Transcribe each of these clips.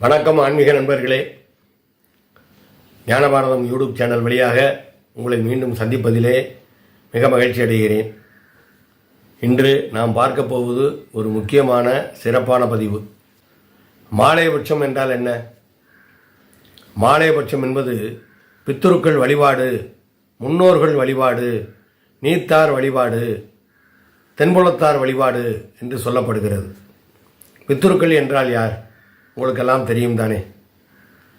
வணக்கம் ஆன்மீக நண்பர்களே. ஞானபாரதம் யூடியூப் சேனல் வழியாக உங்களை மீண்டும் சந்திப்பதிலே மிக மகிழ்ச்சி அடைகிறேன். இன்று நாம் பார்க்க போவது ஒரு முக்கியமான சிறப்பான பதிவு. மாலையபட்சம் என்றால் என்ன? மாலையபட்சம் என்பது பித்தருக்கள் வழிபாடு முன்னோர்கள் வழிபாடு நீத்தார் வழிபாடு தென்புலத்தார் வழிபாடு என்று சொல்லப்படுகிறது. பித்துருக்கள் என்றால் யார்? உங்களுக்கெல்லாம் தெரியும் தானே.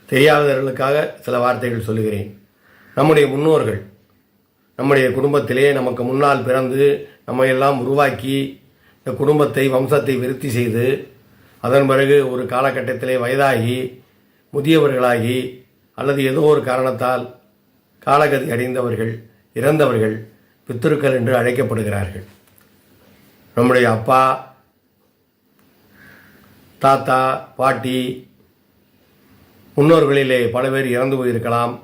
தெரியாதவர்களுக்காக சில வார்த்தைகள் சொல்லுகிறேன். நம்முடைய முன்னோர்கள் நம்முடைய குடும்பத்திலே நமக்கு முன்னால் பிறந்து நம்ம எல்லாம் உருவாக்கி இந்த குடும்பத்தை வம்சத்தை விருத்தி செய்து அதன் பிறகு ஒரு காலகட்டத்திலே வயதாகி முதியவர்களாகி அல்லது ஏதோ ஒரு காரணத்தால் காலகதி அடைந்தவர்கள் இறந்தவர்கள் பித்திருக்கள் என்று அழைக்கப்படுகிறார்கள். நம்முடைய அப்பா தாத்தா பாட்டி முன்னோர்களிலே பல பேர் இறந்து போயிருக்கலாம்.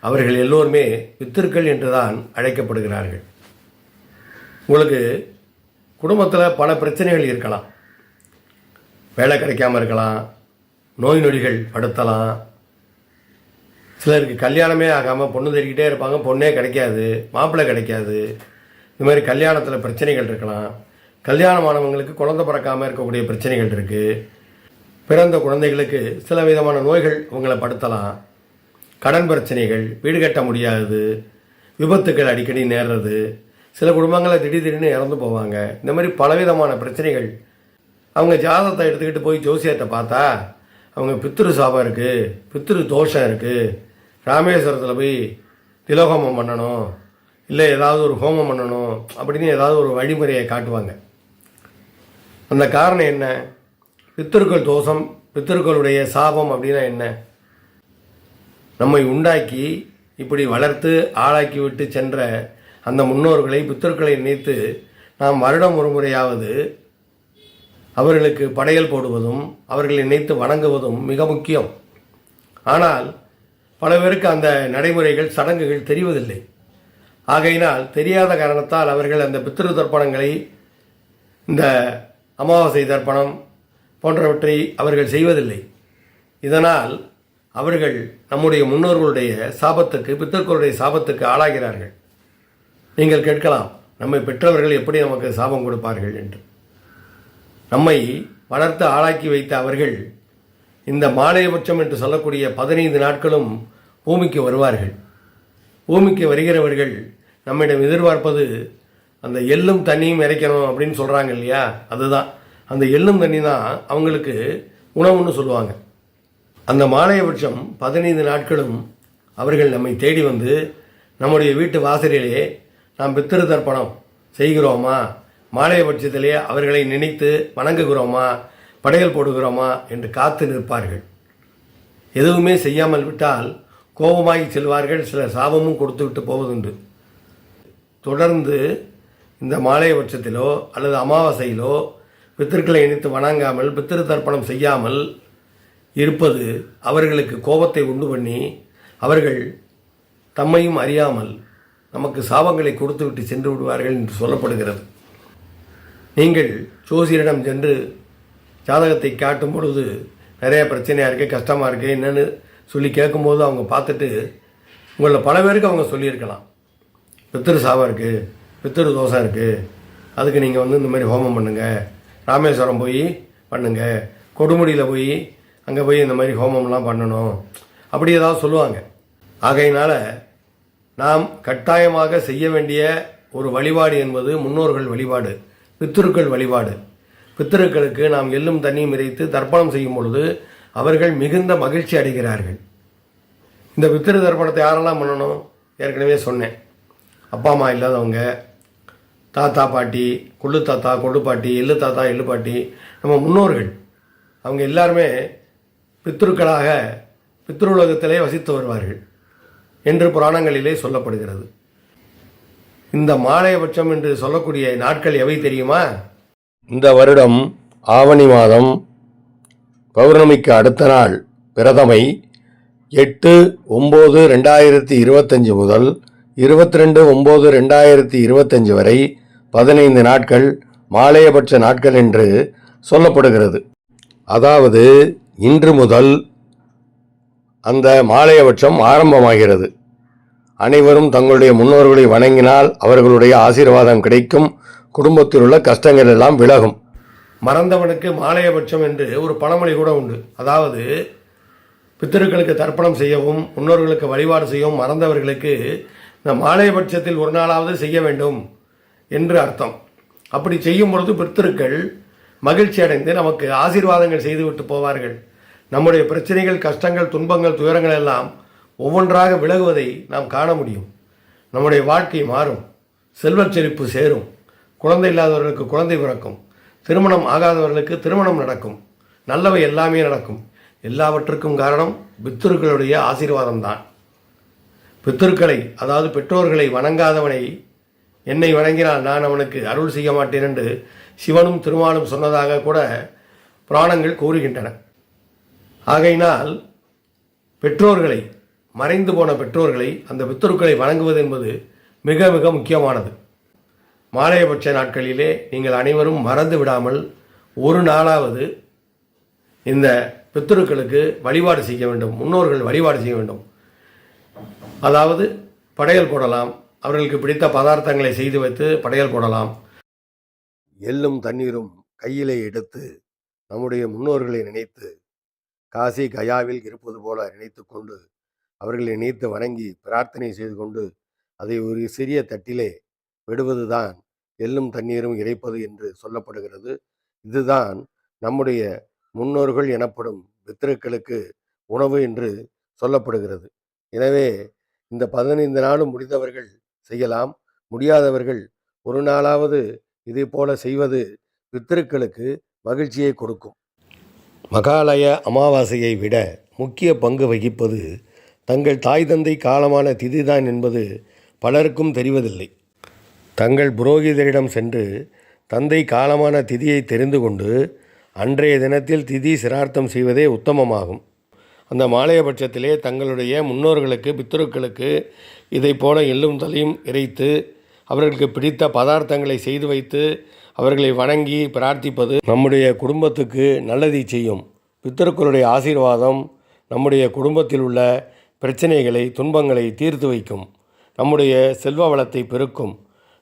அவர்கள் எல்லோருமே பித்திருக்கள் என்றுதான் அழைக்கப்படுகிறார்கள். உங்களுக்கு குடும்பத்தில் பல பிரச்சனைகள் இருக்கலாம். வேலை கிடைக்காம இருக்கலாம். நோய் நொடிகள் படுத்தலாம். சிலருக்கு கல்யாணமே ஆகாமல் பொண்ணு தெரிக்கிட்டே இருப்பாங்க. பொண்ணே கிடைக்காது. மாப்பிள்ளை கிடைக்காது. இந்த மாதிரி கல்யாணத்தில் பிரச்சனைகள் இருக்கலாம். கல்யாணமானவங்களுக்கு குழந்தை பிறக்காமல் இருக்கக்கூடிய பிரச்சனைகள் இருக்குது பிறந்த குழந்தைகளுக்கு சில விதமான நோய்கள் உங்களை படுத்தலாம். கடன் பிரச்சனைகள் வீடு கட்ட முடியாது விபத்துக்கள் அடிக்கடி நேர்றது சில குடும்பங்களில் திடீர் திடீர்னு இறந்து போவாங்க. இந்த மாதிரி பலவிதமான பிரச்சனைகள். அவங்க ஜாதகத்தை எடுத்துக்கிட்டு போய் ஜோசியத்தை பார்த்தா அவங்க பித்ரு சாபம் இருக்குது பித்ரு தோஷம் இருக்குது ராமேஸ்வரத்தில் போய் திலோகமம் பண்ணணும். இல்லை ஏதாவது ஒரு ஹோமம் பண்ணணும். அப்படின்னு ஏதாவது ஒரு வழிமுறையை காட்டுவாங்க. அந்த காரணம் என்ன? பித்தர்கள் தோஷம் பித்தர்களுடைய சாபம் அப்படின்னா என்ன? நம்மை உண்டாக்கி இப்படி வளர்த்து ஆளாக்கி விட்டு சென்ற அந்த முன்னோர்களை பித்தர்களை நினைத்து நாம் வருடம் ஒரு முறையாவது அவர்களுக்கு படையல் போடுவதும் அவர்களை நினைத்து வணங்குவதும் மிக முக்கியம். ஆனால் பல பேருக்கு அந்த நடைமுறைகள் சடங்குகள் தெரிவதில்லை. ஆகையினால் தெரியாத காரணத்தால் அவர்கள் அந்த பித்திரு தர்ப்பணங்களை இந்த அமாவாசை தர்ப்பணம் போன்றவற்றை அவர்கள் செய்வதில்லை. இதனால் அவர்கள் நம்முடைய முன்னோர்களுடைய சாபத்துக்கு பித்தர்களுடைய சாபத்துக்கு ஆளாகிறார்கள். நீங்கள் கேட்கலாம் நம்மை பெற்றவர்கள் எப்படி நமக்கு சாபம் கொடுப்பார்கள் என்று. நம்மை வளர்த்து ஆளாக்கி வைத்த அவர்கள் இந்த மாலையபட்சம் என்று சொல்லக்கூடிய பதினைந்து நாட்களும் பூமிக்கு வருவார்கள். பூமிக்கு வருகிறவர்கள் நம்மிடம் எதிர்பார்ப்பது அந்த எள்ளும் தண்ணியும் இறைக்கணும் அப்படின்னு சொல்கிறாங்க இல்லையா? அதுதான். அந்த எள்ளும் தண்ணி தான் அவங்களுக்கு உணவுன்னு சொல்லுவாங்க. அந்த மாலையபட்சம் பதினைந்து நாட்களும் அவர்கள் நம்மை தேடி வந்து நம்முடைய வீட்டு வாசலிலே நாம் பித்திரு தர்ப்பணம் செய்கிறோமா? மாலையபட்சத்திலே அவர்களை நினைத்து வணங்குகிறோமா? படையல் போடுகிறோமா? என்று காத்து நிற்பார்கள். எதுவுமே செய்யாமல் விட்டால் கோபமாகி செல்வார்கள். சில சாபமும் கொடுத்து விட்டு போவதுண்டு. தொடர்ந்து இந்த மாலை பட்சத்திலோ அல்லது அமாவாசையிலோ பித்திருக்களை இணைத்து வணங்காமல் பித்திரு தர்ப்பணம் செய்யாமல் இருப்பது அவர்களுக்கு கோபத்தை உண்டு பண்ணி அவர்கள் தம்மையும் அறியாமல் நமக்கு சாபங்களை கொடுத்துவிட்டு சென்று விடுவார்கள் என்று சொல்லப்படுகிறது. நீங்கள் ஜோசியரிடம் சென்று ஜாதகத்தை காட்டும் பொழுது நிறைய பிரச்சனையாக இருக்குது கஷ்டமாக இருக்குது என்னென்னு சொல்லி கேட்கும்போது அவங்க பார்த்துட்டு உங்களில் பல பேருக்கு அவங்க சொல்லியிருக்கலாம். பித்திரு சாபம் இருக்குது பித்திரு தோசை இருக்குது அதுக்கு நீங்கள் வந்து இந்த மாதிரி ஹோமம் பண்ணுங்கள் ராமேஸ்வரம் போய் பண்ணுங்கள் கொடுமுடியில் போய் அங்கே போய் இந்த மாதிரி ஹோமம்லாம் பண்ணணும். அப்படி ஏதாவது சொல்லுவாங்க. ஆகையினால் நாம் கட்டாயமாக செய்ய வேண்டிய ஒரு வழிபாடு என்பது முன்னோர்கள் வழிபாடு பித்திருக்கள் வழிபாடு. பித்திருக்களுக்கு நாம் எள்ளும் தண்ணியும் இறைத்து தர்ப்பணம் செய்யும் பொழுது அவர்கள் மிகுந்த மகிழ்ச்சி அடைகிறார்கள். இந்த பித்திரு தர்ப்பணத்தை யாரெல்லாம் பண்ணணும்? ஏற்கனவே சொன்னேன். அப்பா அம்மா இல்லாதவங்க தாத்தா பாட்டி கொள்ளு தாத்தா கொள்ளு பாட்டி எள்ளு தாத்தா எள்ளு பாட்டி நம்ம முன்னோர்கள். அவங்க எல்லாருமே பித்ருக்களாக பித்ருலகத்திலே வசித்து வருவார்கள் என்று புராணங்களிலே சொல்லப்படுகிறது. இந்த மாலையபட்சம் என்று சொல்லக்கூடிய நாட்கள் எவை தெரியுமா? இந்த வருடம் ஆவணி மாதம் பௌர்ணமிக்கு அடுத்த நாள் பிரதமை எட்டு ஒம்பது ரெண்டாயிரத்தி இருபத்தஞ்சு முதல் இருபத்தி ரெண்டு ஒம்பது ரெண்டாயிரத்தி இருபத்தஞ்சு வரை பதினைந்து நாட்கள் மாலையபட்ச நாட்கள் என்று சொல்லப்படுகிறது. அதாவது இன்று முதல் அந்த மாலையபட்சம் ஆரம்பமாகிறது. அனைவரும் தங்களுடைய முன்னோர்களை வணங்கினால் அவர்களுடைய ஆசீர்வாதம் கிடைக்கும். குடும்பத்தில் உள்ள கஷ்டங்கள் எல்லாம் விலகும். மறந்தவனுக்கு மாலையபட்சம் என்று ஒரு பழமொழி கூட உண்டு. அதாவது பித்தர்களுக்கு தர்ப்பணம் செய்யவும் முன்னோர்களுக்கு வழிபாடு செய்யவும் மறந்தவர்களுக்கு இந்த மாலையபட்சத்தில் ஒரு நாளாவது செய்ய வேண்டும். என்று அர்த்தம். அப்படி செய்யும் பொழுது பித்திருக்கள் மகிழ்ச்சி அடைந்து நமக்கு ஆசீர்வாதங்கள் செய்துவிட்டு போவார்கள். நம்முடைய பிரச்சனைகள் கஷ்டங்கள் துன்பங்கள் துயரங்கள் எல்லாம் ஒவ்வொன்றாக விலகுவதை நாம் காண முடியும். நம்முடைய வாழ்க்கை மாறும். செல்வச் செழிப்பு சேரும். குழந்தை இல்லாதவர்களுக்கு குழந்தை பிறக்கும். திருமணம் ஆகாதவர்களுக்கு திருமணம் நடக்கும். நல்லவை எல்லாமே நடக்கும். எல்லாவற்றுக்கும் காரணம் பித்தர்களுடைய ஆசீர்வாதம்தான். பித்தர்களை அதாவது பெற்றோர்களை வணங்காதவனை என்னை வணங்கினால் நான் அவனுக்கு அருள் செய்ய மாட்டேன் என்று சிவனும் திருமாலும் சொன்னதாக கூட புராணங்கள் கூறுகின்றன. ஆகையினால் பெற்றோர்களை மறைந்து போன பெற்றோர்களை அந்த பித்தருக்களை வணங்குவது என்பது மிக மிக முக்கியமானது. மாலையபட்ச நாட்களிலே நீங்கள் அனைவரும் மறந்து விடாமல் ஒரு நாளாவது இந்த பித்தருக்களுக்கு வழிபாடு செய்ய வேண்டும் முன்னோர்கள் வழிபாடு செய்ய வேண்டும். அதாவது படையல் போடலாம் அவர்களுக்கு பிடித்த பதார்த்தங்களை செய்து வைத்து படையல் போடலாம். எள்ளும் தண்ணீரும் கையிலே எடுத்து நம்முடைய முன்னோர்களை நினைத்து காசி கயாவில் இருப்பது போல நினைத்து கொண்டு அவர்களை நினைத்து வணங்கி பிரார்த்தனை செய்து கொண்டு அதை ஒரு சிறிய தட்டிலே விடுவதுதான் எள்ளும் தண்ணீரும் இறைப்பது என்று சொல்லப்படுகிறது. இதுதான் நம்முடைய முன்னோர்கள் எனப்படும் பித்திருக்களுக்கு உணவு என்று சொல்லப்படுகிறது. எனவே இந்த பதினைந்து நாளும் முடிந்தவர்கள் செய்யலாம். முடியாதவர்கள் ஒரு நாளாவது இதே போல செய்வது பித்திருக்களுக்கு மகிழ்ச்சியை கொடுக்கும். மகாலய அமாவாசையை விட முக்கிய பங்கு வகிப்பது தங்கள் தாய் தந்தை காலமான திதிதான் என்பது பலருக்கும் தெரிவதில்லை. தங்கள் புரோகிதரிடம் சென்று தந்தை காலமான திதியை தெரிந்து கொண்டு அன்றைய தினத்தில் திதி சிரார்த்தம் செய்வதே உத்தமமாகும். அந்த மாலையபட்சத்திலே தங்களுடைய முன்னோர்களுக்கு பித்ருக்களுக்கு இதை போல எள்ளும் தலையும் இறைத்து அவர்களுக்கு பிடித்த பதார்த்தங்களை செய்து வைத்து அவர்களை வணங்கி பிரார்த்திப்பது நம்முடைய குடும்பத்துக்கு நல்லதை செய்யும். பித்தருக்களுடைய ஆசீர்வாதம் நம்முடைய குடும்பத்தில் உள்ள பிரச்சனைகளை துன்பங்களை தீர்த்து வைக்கும். நம்முடைய செல்வ வளத்தை பெருக்கும்.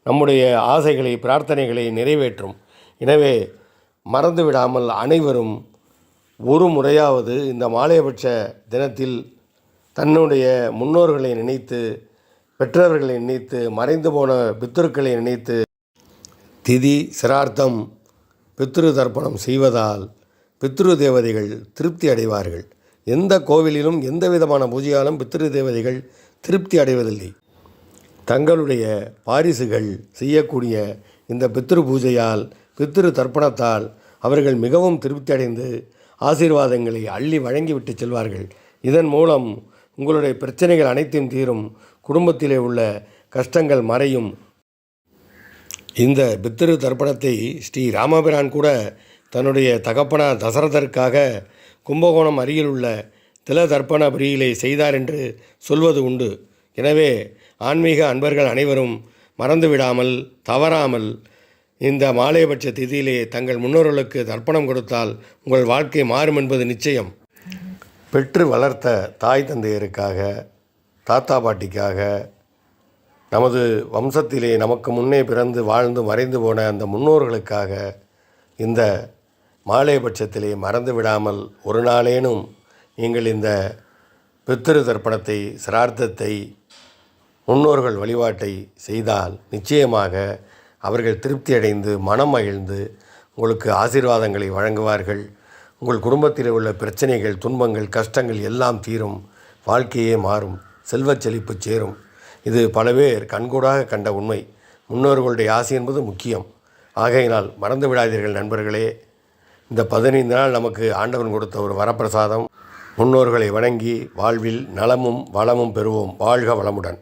நம்முடைய ஆசைகளை பிரார்த்தனைகளை நிறைவேற்றும். எனவே மறந்து விடாமல் அனைவரும் ஒரு முறையாவது இந்த மாலையபட்ச தினத்தில் தன்னுடைய முன்னோர்களை நினைத்து பெற்றவர்களை நினைத்து மறைந்து போன பித்தருக்களை நினைத்து திதி சிரார்த்தம் பித்ரு தர்ப்பணம் செய்வதால் பித்ரு தேவதைகள் திருப்தி அடைவார்கள். எந்த கோவிலிலும் எந்த விதமான பூஜையாலும் பித்ரு தேவதைகள் திருப்தி அடைவதில்லை. தங்களுடைய பாரிசுகள் செய்யக்கூடிய இந்த பித்ரு பூஜையால் பித்ரு தர்ப்பணத்தால் அவர்கள் மிகவும் திருப்தி அடைந்து ஆசீர்வாதங்களை அள்ளி வழங்கிவிட்டு செல்வார்கள். இதன் மூலம் உங்களுடைய பிரச்சனைகள் அனைத்தும் தீரும். குடும்பத்திலே உள்ள கஷ்டங்கள் மறையும். இந்த பித்திரு தர்ப்பணத்தை ஸ்ரீ ராமபிரான் கூட தன்னுடைய தகப்பனார் தசரதற்காக கும்பகோணம் அருகில் உள்ள தில தர்ப்பணபுரியிலே செய்தார் என்று சொல்வது உண்டு. எனவே ஆன்மீக அன்பர்கள் அனைவரும் மறந்துவிடாமல் தவறாமல் இந்த மாலையபட்ச திதியிலே தங்கள் முன்னோர்களுக்கு தர்ப்பணம் கொடுத்தால் உங்கள் வாழ்க்கை மாறும் என்பது நிச்சயம். பெற்று வளர்த்த தாய் தந்தையருக்காக தாத்தா பாட்டிக்காக நமது வம்சத்திலே நமக்கு முன்னே பிறந்து வாழ்ந்து மறைந்து போன அந்த முன்னோர்களுக்காக இந்த மாலையபட்சத்திலே மறந்து விடாமல் ஒரு நாளேனும் நீங்கள் இந்த பித்திரு தர்ப்பணத்தை சிரார்த்தத்தை முன்னோர்கள் வழிபாட்டை செய்தால் நிச்சயமாக அவர்கள் திருப்தி அடைந்து மனம் மகிழ்ந்து உங்களுக்கு ஆசீர்வாதங்களை வழங்குவார்கள். உங்கள் குடும்பத்தில் உள்ள பிரச்சனைகள் துன்பங்கள் கஷ்டங்கள் எல்லாம் தீரும். வாழ்க்கையே மாறும். செல்வச் செழிப்பு சேரும். இது பல பேர் கண்கூடாக கண்ட உண்மை. முன்னோர்களுடைய ஆசை என்பது முக்கியம். ஆகையினால் மறந்து விடாதீர்கள் நண்பர்களே. இந்த பதினைந்து நாள் நமக்கு ஆண்டவன் கொடுத்த ஒரு வரப்பிரசாதம். முன்னோர்களை வணங்கி வாழ்வில் நலமும் வளமும் பெறுவோம். வாழ்க வளமுடன்.